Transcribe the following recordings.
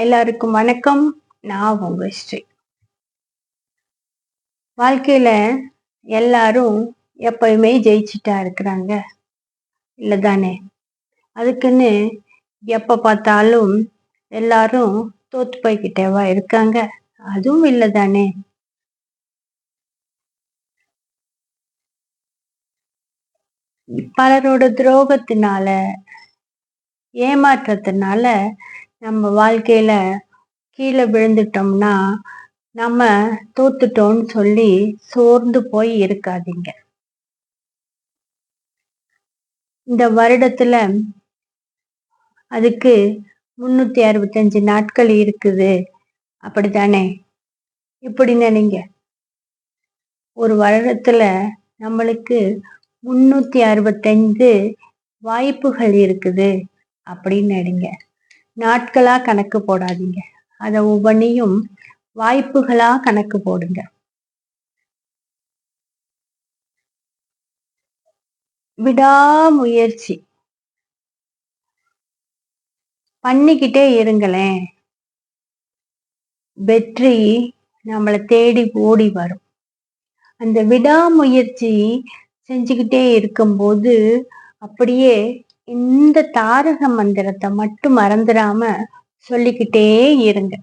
எல்லாருக்கும் வணக்கம். நான் உங்க ஸ்ரீ. வாழ்க்கையில எல்லாரும் எப்பயுமே ஜெயிச்சுட்டா இருக்கிறாங்க. இல்லதானே? அதுக்குன்னு எப்ப பார்த்தாலும் எல்லாரும் தோத்து போய்கிட்டேவா இருக்காங்க. அதுவும் இல்லதானே? பலரோட துரோகத்தினால ஏமாற்றத்தினால நம்ம வாழ்க்கையில கீழே விழுந்துட்டோம்னா நம்ம தோத்துட்டோம்னு சொல்லி சோர்ந்து போய் இருக்காதீங்க. இந்த வருடத்துல அதுக்கு முன்னூத்தி அறுபத்தஞ்சு நாட்கள் இருக்குது. அப்படித்தானே? இப்படி நினைங்க? ஒரு வருடத்துல நம்மளுக்கு முன்னூத்தி அறுபத்தைந்து வாய்ப்புகள் இருக்குது அப்படின்னு நினைங்க. நாட்களா கணக்கு போடாதீங்க. அதை ஒவ்வொன்றையும் வாய்ப்புகளா கணக்கு போடுங்க. விடாமுயற்சி. பண்ணிக்கிட்டே இருங்களேன். வெற்றி நம்மளை தேடி ஓடி வரும். அந்த விடாமுயற்சி செஞ்சுக்கிட்டே இருக்கும்போது அப்படியே இந்த தாரக மந்திரத்தை மட்டும் மறந்துடாம சொல்லிக்கிட்டே இருங்க.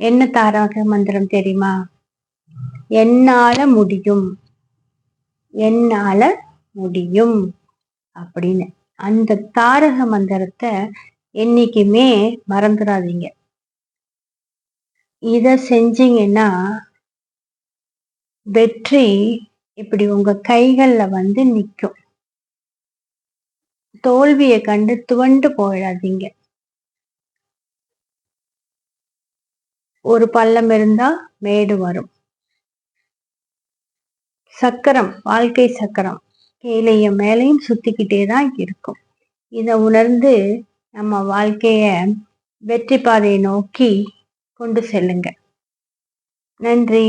என்ன தாரக மந்திரம் தெரியுமா? என்னால முடியும். என்னால முடியும். அப்படின்னு. அந்த தாரக மந்திரத்தை என்னைக்குமே மறந்துடாதீங்க இத செஞ்சீங்கன்னா வெற்றி இப்படி உங்க கைகள்ல வந்து நிற்கும் தோல்வியை கண்டு துவண்டு போயிடாதீங்க. ஒரு பள்ளம் இருந்தா மேடு வரும். சக்கரம் வாழ்க்கை சக்கரம். கீழையும் மேலையும் சுத்திக்கிட்டே தான் இருக்கும். இதை உணர்ந்து நம்ம வாழ்க்கைய வெற்றி பாதையை நோக்கி கொண்டு செல்லுங்க. நன்றி.